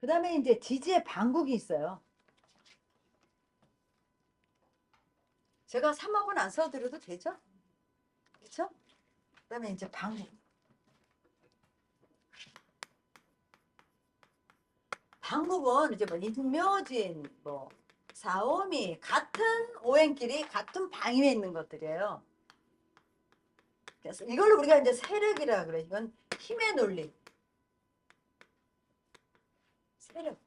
그 다음에 이제 지지의 방국이 있어요. 제가 삼합은 안 써드려도 되죠? 그렇죠? 그 다음에 이제 방국. 방국은 이제 뭐 인묘진, 뭐 사오미 같은 오행끼리 같은 방위에 있는 것들이에요. 그래서 이걸로 우리가 이제 세력이라 그래. 이건 힘의 논리. 세력.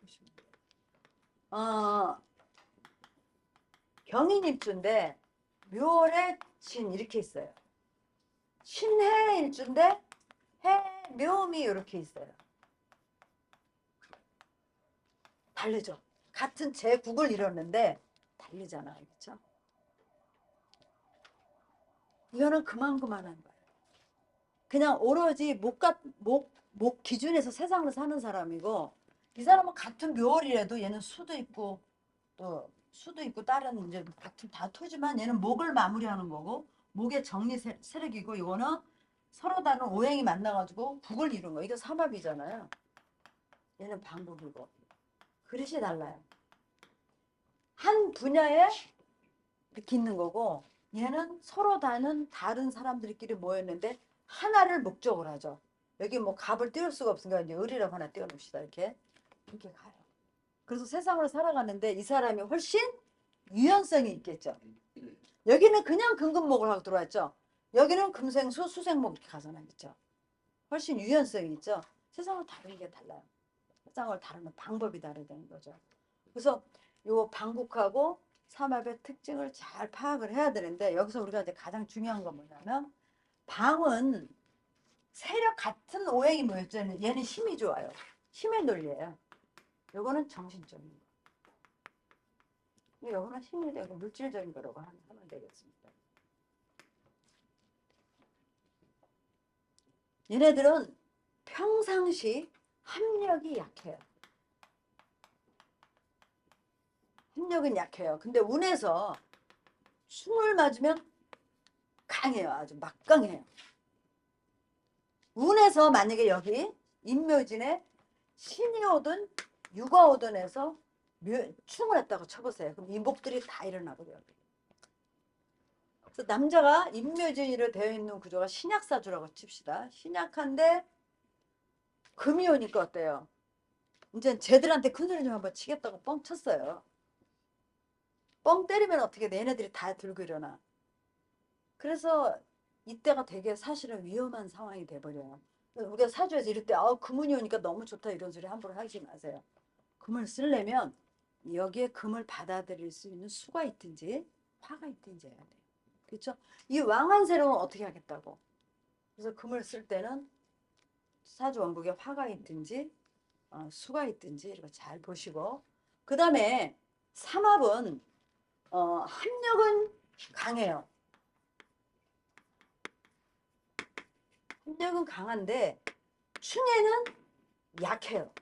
보시면 돼요. 어, 경인일주인데 묘월에 진 이렇게 있어요. 신해일주인데 해, 묘미 이렇게 있어요. 다르죠. 같은 제국을 이뤘는데 다르잖아요. 그렇죠? 이거는 그만그만한 거예요. 그냥 오로지 목각 목, 목 기준에서 세상을 사는 사람이고 이 사람은 같은 묘월이라도 얘는 수도 있고 또 수도 있고 다른 이제 같은 다 토지만 얘는 목을 마무리하는 거고 목의 정리 세, 세력이고 이거는 서로 다른 오행이 만나가지고 북을 이룬 거. 이거 삼합이잖아요. 얘는 방법이고 그릇이 달라요. 한 분야에 이렇게 있는 거고 얘는 서로 다른 다른 사람들끼리 모였는데 하나를 목적으로 하죠. 여기 뭐 갑을 띄울 수가 없으니까 이제 을이라고 하나 띄워놓읍시다. 이렇게 이렇게 가요. 그래서 세상을 살아가는데 이 사람이 훨씬 유연성이 있겠죠. 여기는 그냥 금금목을 하고 들어왔죠. 여기는 금생수, 수생목 이렇게 가잖아요. 그렇죠? 훨씬 유연성이 있죠. 세상을 다루는 게 달라요. 세상을 다루는 방법이 다르다는 거죠. 그래서 요 방국하고 삼합의 특징을 잘 파악을 해야 되는데 여기서 우리가 이제 가장 중요한 건 뭐냐면 방은 세력 같은 오행이 모였죠. 얘는 힘이 좋아요. 힘의 논리예요. 요거는 정신적인 거. 요거는 힘이 되고 물질적인 거라고 하- 하면 되겠습니다. 얘네들은 평상시 합력이 약해요. 합력은 약해요. 근데 운에서 숨을 맞으면 강해요. 아주 막강해요. 운에서 만약에 여기 인묘진에 신이 오든 묘- 충을 했다고 쳐보세요. 그럼 이목들이 다 일어나거든요. 그래서 남자가 인묘진으로 되어 있는 구조가 신약사주라고 칩시다. 신약한데 금이 오니까 어때요? 이제 쟤들한테 큰 소리 좀 한번 치겠다고 뻥 쳤어요. 뻥 때리면 어떻게 내네들이 다 들고 일어나. 그래서 이때가 되게 사실은 위험한 상황이 돼버려요. 우리가 사주에서 이럴 때, 아, 금운이 오니까 너무 좋다 이런 소리 함부로 하지 마세요. 금을 쓰려면 여기에 금을 받아들일 수 있는 수가 있든지 화가 있든지 해야 돼요. 그렇죠? 이 왕한세로는 어떻게 하겠다고? 그래서 금을 쓸 때는 사주 원국에 화가 있든지 어, 수가 있든지 이렇게 잘 보시고 그 다음에 삼합은 어, 합력은 강해요. 합력은 강한데 충에는 약해요.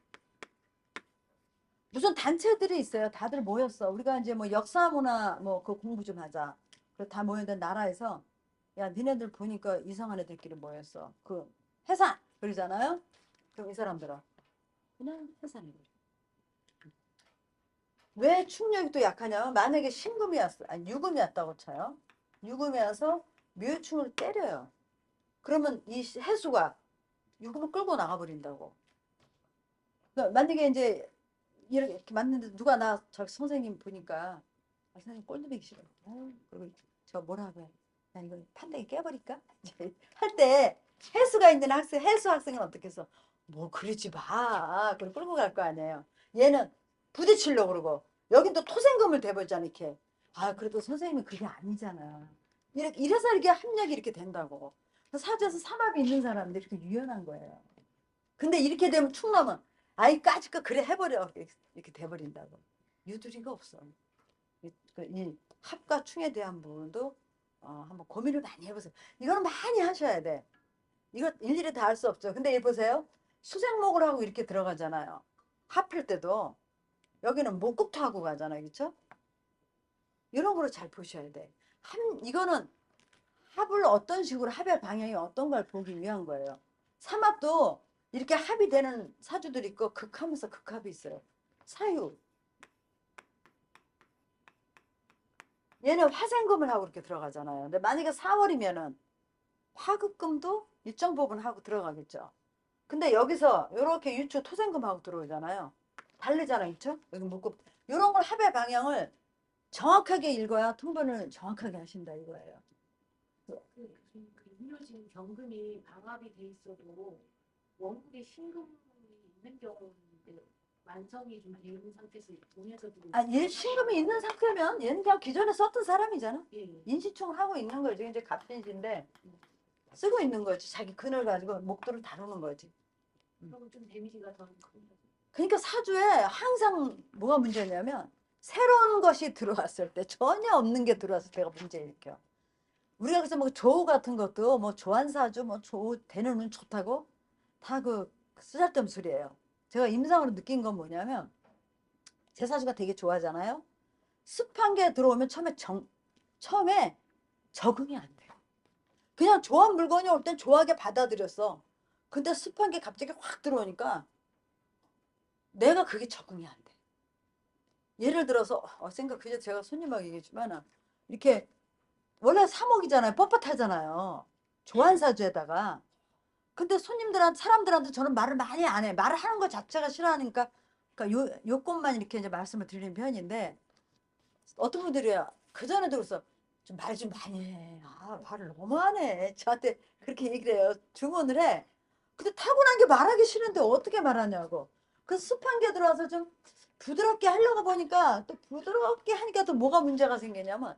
무슨 단체들이 있어요. 다들 모였어. 우리가 이제 뭐 역사 문화 뭐 그 공부 좀 하자. 그다 모였는데 나라에서 야 니네들 보니까 이상한 애들끼리 모였어. 그 해산 그러잖아요. 그럼 이 사람들은 그냥 해산해. 왜 충력이 또 약하냐면 만약에 신금이었어. 아니 유금이었다고 쳐요. 유금이어서 묘충을 때려요. 그러면 이 시- 해수가 유금을 끌고 나가버린다고. 그러니까 만약에 이제 이렇게 이렇게 맞는데 누가 나 저 선생님 보니까 아, 선생님 꼴드배기 싫어. 어, 그리고 저 뭐라고 해. 나 이거 판단이 깨버릴까? 할 때 해수가 있는 학생, 해수 학생은 해서 뭐 그러지 마. 그걸 끌고 갈 거 아니에요. 얘는 부딪히려고 그러고 여긴 또 토생금을 대버리잖아 이렇게. 아 그래도 선생님은 그게 아니잖아. 이렇게 이래서 이렇게 합력이 이렇게 된다고. 사주에서 삼합이 있는 사람들이 이렇게 유연한 거예요. 근데 이렇게 되면 충남은 아이 까짓거 그래 해버려 이렇게 돼버린다고. 유두리가 없어. 이, 그, 이 합과 충에 대한 부분도 어, 한번 고민을 많이 해보세요. 이거는 많이 하셔야 돼. 이거 일일이 다 할 수 없죠. 근데 이 보세요. 수생목을 하고 이렇게 들어가잖아요. 합할 때도 여기는 목국토 하고 가잖아요. 그렇죠? 이런 거를 잘 보셔야 돼. 한 이거는 합을 어떤 식으로 합의 방향이 어떤 걸 보기 위한 거예요. 삼합도 이렇게 합이 되는 사주들이 있고 극하면서 극합이 있어요. 사유. 얘는 화생금을 하고 이렇게 들어가잖아요. 근데 만약에 4월이면은 화극금도 일정 부분 하고 들어가겠죠. 근데 여기서 이렇게 유초 토생금하고 들어오잖아요. 다르잖아요. 그렇죠? 여기 묶고 이런 걸 합의 방향을 정확하게 읽어야 통번을 정확하게 하신다 이거예요. 그, 그, 그 임묘진 경금이 방합이 돼 있어도 원국에 신금이 있는 경우인데 완성이 좀돼 있는 상태에서 돈에서도 아, 얘 신금이 있는 상태면 얘는 그냥 기존에 썼던 사람이잖아. 예, 예. 인시충을 하고 있는 거지. 이제 갑신인데 쓰고 있는 거지. 자기 근을 가지고 목도를 다루는 거지. 그러면 좀 데미지가 더. 그러니까 사주에 항상 뭐가 문제냐면 새로운 것이 들어왔을 때 전혀 없는 게 들어왔을 때가 문제 일으켜. 우리가 그래서 뭐 조우 같은 것도 뭐 조한사주 뭐 조우 되는 운 좋다고 다 그 쓰잘데없는 소리예요. 제가 임상으로 느낀 건 뭐냐면 제 사주가 되게 좋아하잖아요. 습한 게 들어오면 처음에 정 처음에 적응이 안 돼요. 그냥 좋아한 물건이 올 땐 좋아하게 받아들였어. 근데 습한 게 갑자기 확 들어오니까 내가 그게 적응이 안 돼. 예를 들어서 어, 생각 그저 제가 손님하고 얘기했지만 이렇게 원래 3억이잖아요. 뻣뻣하잖아요. 조한사주에다가 근데 손님들한테 사람들한테 저는 말을 많이 안 해. 말을 하는 것 자체가 싫어하니까 그러니까 요 요것만 이렇게 이제 말씀을 드리는 편인데 어떤 분들이야 그 전에도 그랬어 좀 말 좀 많이 해. 아 말을 너무 안 해. 저한테 그렇게 얘기를 해요. 주문을 해. 근데 타고난 게 말하기 싫은데 어떻게 말하냐고. 그 습한 게 들어와서 좀 부드럽게 하려고 보니까 또 부드럽게 하니까 또 뭐가 문제가 생기냐면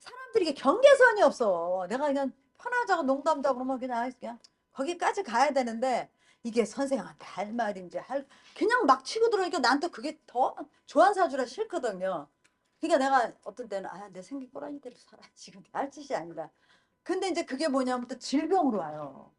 사람들이 이게 경계선이 없어. 내가 그냥 편하자고 농담도 하고 그러면 그냥 거기까지 가야 되는데 이게 선생님한테 할 말인지 할 그냥 막 치고 들어오니까 난또 그게 더 좋아하는 사주라 싫거든요. 그러니까 내가 어떤 때는 아 내 생기 꼬라지대로 살아 지금 할 짓이 아니다. 근데 이제 그게 뭐냐면 또 질병으로 와요.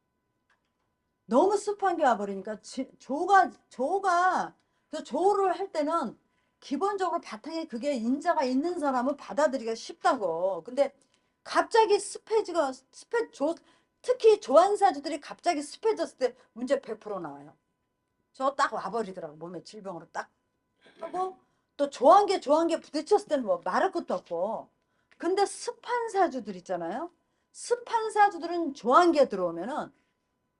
너무 습한 게 와버리니까 지- 조가 조가 그 조를 할 때는 기본적으로 바탕에 그게 인자가 있는 사람은 받아들이기가 쉽다고. 근데 갑자기 습해지가 습해 조 특히 조한사주들이 갑자기 습해졌을 때 문제 100% 나와요. 저 딱 와버리더라고 몸에 질병으로 딱 하고 또 조한 게 조한 게 부딪혔을 때는 뭐 말할 것도 없고. 근데 습한 사주들 있잖아요. 습한 사주들은 조한 게 들어오면은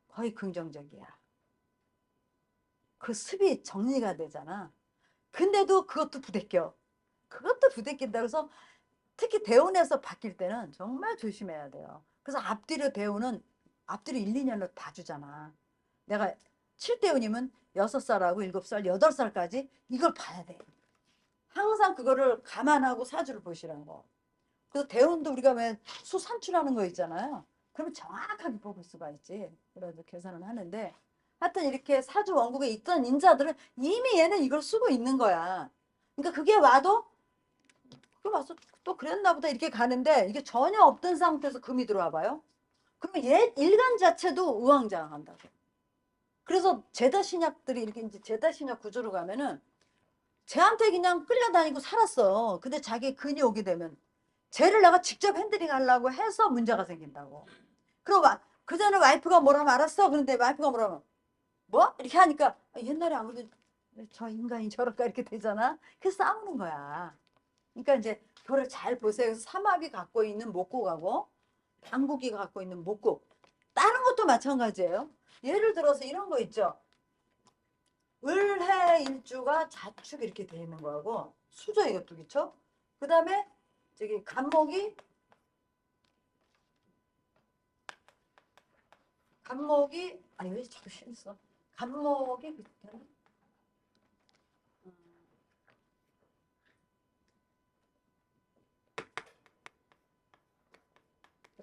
거의 긍정적이야. 그 습이 정리가 되잖아. 근데도 그것도 부대껴. 그것도 부대낀다. 그래서 특히 대운에서 바뀔 때는 정말 조심해야 돼요. 그래서 앞뒤로 대운은 앞뒤로 1, 2년을 봐주잖아. 내가 7대운이면 6살하고 7살, 8살까지 이걸 봐야 돼. 항상 그거를 감안하고 사주를 보시라고. 그래서 대운도 우리가 왜 수 산출하는 거 있잖아요. 그러면 정확하게 뽑을 수가 있지. 그래서 계산을 하는데 하여튼 이렇게 사주 원국에 있던 인자들은 이미 얘는 이걸 쓰고 있는 거야. 그러니까 그게 와도 그게 와서 또 그랬나 보다 이렇게 가는데 이게 전혀 없던 상태에서 금이 들어와 봐요. 그러면 얘 일간 자체도 우왕좌왕한다고. 그래서 제다 신약들이 이렇게 이제 제다 신약 구조로 가면은 쟤한테 그냥 끌려다니고 살았어. 근데 자기 근이 오게 되면 쟤를 내가 직접 핸들링 하려고 해서 문제가 생긴다고. 그럼 와- 그 전에 와이프가 뭐라면 알았어. 그런데 와이프가 뭐라면 뭐? 이렇게 하니까 아, 옛날에 안 그래도 저 인간이 저럴까 이렇게 되잖아. 그래서 싸우는 거야. 그러니까 이제 그거를 잘 보세요. 삼합이 갖고 있는 목국하고 당국이 갖고 있는 목국. 다른 것도 마찬가지예요. 예를 들어서 이런 거 있죠. 을해 일주가 자축 이렇게 돼 있는 거하고 수저 이것도 그렇죠? 그 다음에 저기 간목이 간목이 아니 왜 자꾸 실수? 간목이 그때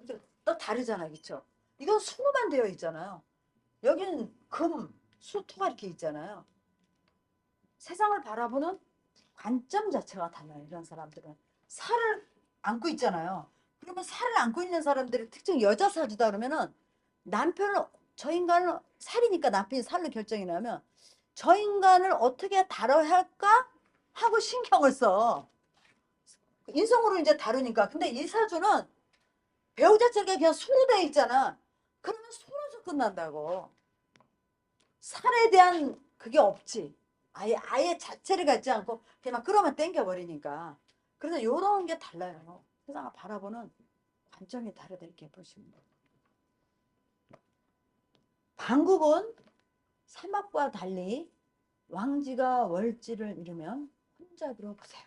근데 또 다르잖아, 그렇죠? 이건 수로만 되어 있잖아요. 여기는 금, 수, 토가 이렇게 있잖아요. 세상을 바라보는 관점 자체가 달라요. 이런 사람들은 살을 안고 있잖아요. 그러면 살을 안고 있는 사람들의 특징 여자 사주다 그러면은 남편을 저 인간을 살이니까 남편이 살로 결정이 나면 저 인간을 어떻게 다뤄야 할까 하고 신경을 써. 인성으로 이제 다루니까. 근데 이 사주는 배우 자체가 그냥 수로 돼 있잖아. 그러면 수로서 끝난다고. 살에 대한 그게 없지. 아예 아예 자체를 갖지 않고 그냥 막 끌어만 당겨 버리니까. 그래서 요런 게 달라요. 세상을 바라보는 관점이 다르다 이렇게 보시면. 방국은 삼합과 달리 왕지가 월지를 이루면 혼잡으로 보세요.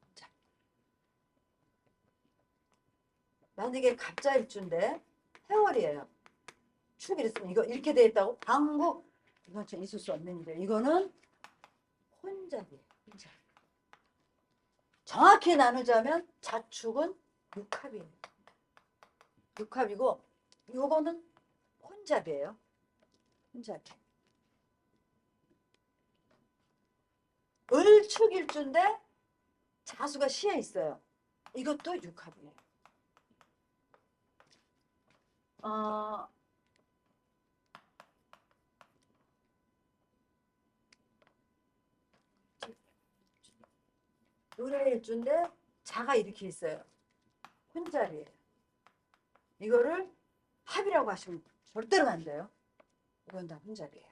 혼잡. 만약에 갑자 일주인데 해월이에요. 축이 있으면 이거 이렇게 돼 있다고 방국 이건 좀 있을 수 없는 일이에요. 이거는 혼잡이에요. 혼잡. 정확히 나누자면 자축은 육합이에요. 육합이고 요거는 혼잡이에요. 혼잡이. 을축일주인데 자수가 시에 있어요. 이것도 육합이에요. 어, 노래 일주인데 자가 이렇게 있어요. 혼잡이에요. 이거를 합이라고 하시면 절대로 안 돼요. 이건 다 혼잡이에요.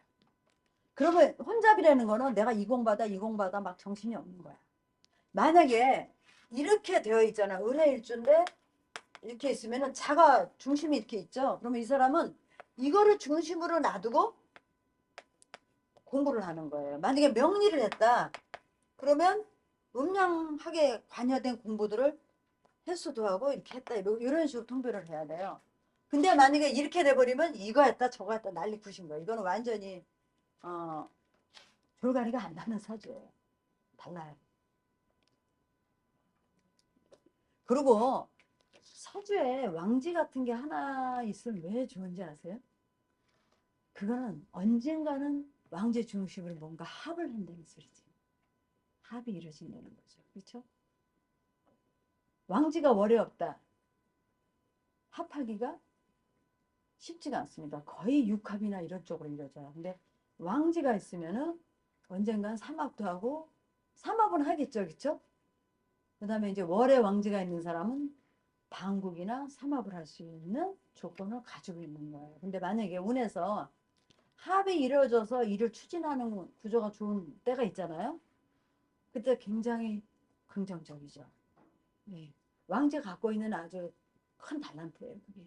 그러면 혼잡이라는 거는 내가 이공받아 이공받아 막 정신이 없는 거야. 만약에 이렇게 되어 있잖아. 은혜일주인데 이렇게 있으면은 자가 중심이 이렇게 있죠. 그러면 이 사람은 이거를 중심으로 놔두고 공부를 하는 거예요. 만약에 명리를 했다. 그러면 음양학에 관여된 공부들을 횟수도 하고 이렇게 했다. 이런 식으로 통배를 해야 돼요. 근데 만약에 이렇게 돼버리면 이거 했다 저거 했다 난리 굿인 거예요. 이거는 완전히 어, 돌가리가 안 나는 사주예요. 달라요. 그리고 사주에 왕지 같은 게 하나 있으면 왜 좋은지 아세요? 그거는 언젠가는 왕제 중심으로 뭔가 합을 한다는 소리지. 합이 이루어진다는 거죠. 그렇죠? 왕지가 월에 없다. 합하기가 쉽지가 않습니다. 거의 육합이나 이런 쪽으로 이루어져요. 근데 왕지가 있으면은 언젠간 삼합도 하고 삼합은 하겠죠, 그렇죠? 그 다음에 이제 월에 왕지가 있는 사람은 방국이나 삼합을 할 수 있는 조건을 가지고 있는 거예요. 근데 만약에 운에서 합이 이루어져서 일을 추진하는 구조가 좋은 때가 있잖아요. 그때 굉장히 긍정적이죠. 네. 왕제 갖고 있는 아주 큰 달란트예요, 그게.